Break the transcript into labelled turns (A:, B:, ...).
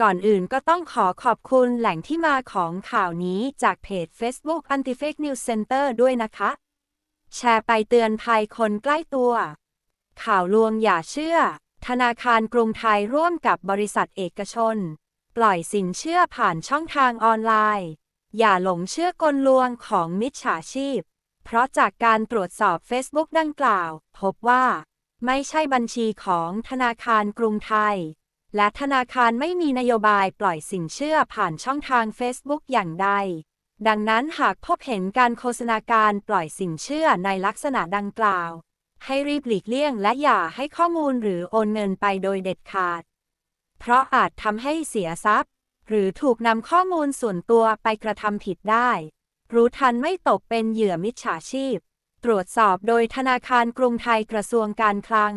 A: ก่อนอื่นก็ต้องขอขอบคุณแหล่งที่มาของข่าวนี้จากเพจ Facebook Anti Fake News Center ด้วยนะคะ แชร์ไปเตือนภัยคนใกล้ตัว ข่าวลวงอย่าเชื่อ ธนาคารกรุงไทยร่วมกับบริษัทเอกชน ปล่อยสินเชื่อผ่านช่องทางออนไลน์ อย่าหลงเชื่อกลลวงของมิจฉาชีพ เพราะจากการตรวจสอบ Facebook ดังกล่าว พบว่า ไม่ใช่บัญชีของธนาคารกรุงไทย และธนาคารไม่มีนโยบายปล่อยสินเชื่อผ่านช่องทาง Facebook อย่างใด ดังนั้นหากพบเห็นการโฆษณาการปล่อยสินเชื่อในลักษณะดังกล่าว ให้รีบหลีกเลี่ยงและอย่าให้ข้อมูลหรือโอนเงินไปโดยเด็ดขาด เพราะอาจทำให้เสียทรัพย์ หรือถูกนำข้อมูลส่วนตัวไปกระทำผิดได้ รู้ทันไม่ตกเป็นเหยื่อมิจฉาชีพ ตรวจสอบโดยธนาคารกรุงไทยกระทรวงการคลัง